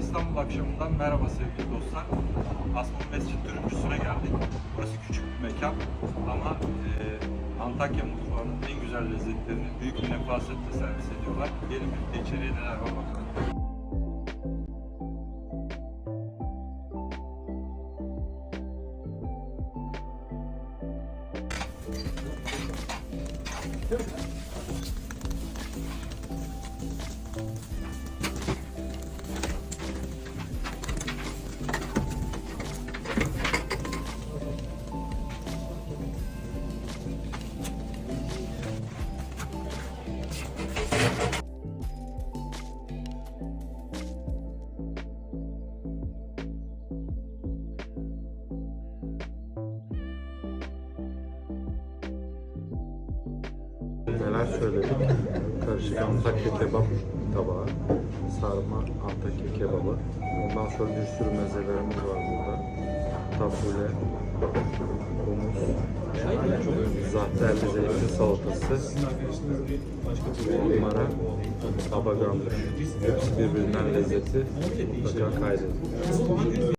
İstanbul akşamından merhaba sevgili dostlar. Asmalı Mescid dürümcüsüne geldik. Burası küçük bir mekan ama e, Antakya mutfağının en güzel lezzetlerini büyük bir nefasetle servis ediyorlar. Gelin birlikte içeriye neler var bakalım. Neler söyledik? Karışık Antakya kebap tabağı, sarma Antakya kebabı. Ondan sonra bir sürü mezelerimiz var burada. Tabule, humus, zahterli zeytin salatası, onlara abaganmış. Hepsi birbirinden lezzeti. Mutlaka kaydedin.